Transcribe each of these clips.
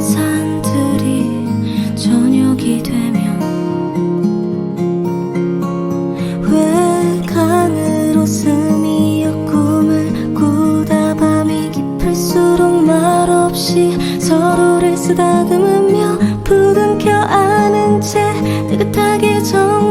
산들이 저녁이 되면 외간으로 스미어 꿈을 꾸다 밤이 깊을수록 말없이 서로를 쓰다듬으며 부둥켜 안은 채 뜨뜻하게 정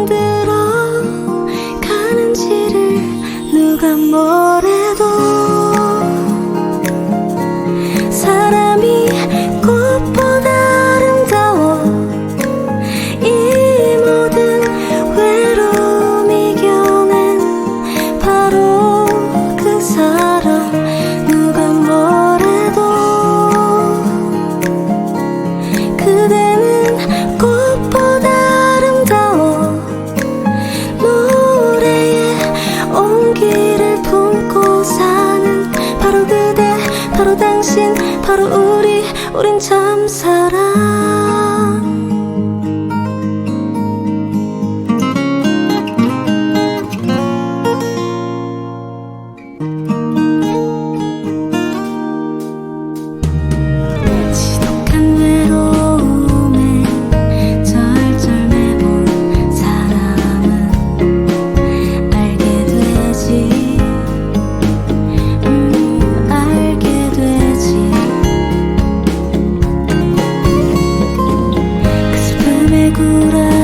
당신 바로 우리 우린 참 사랑. pura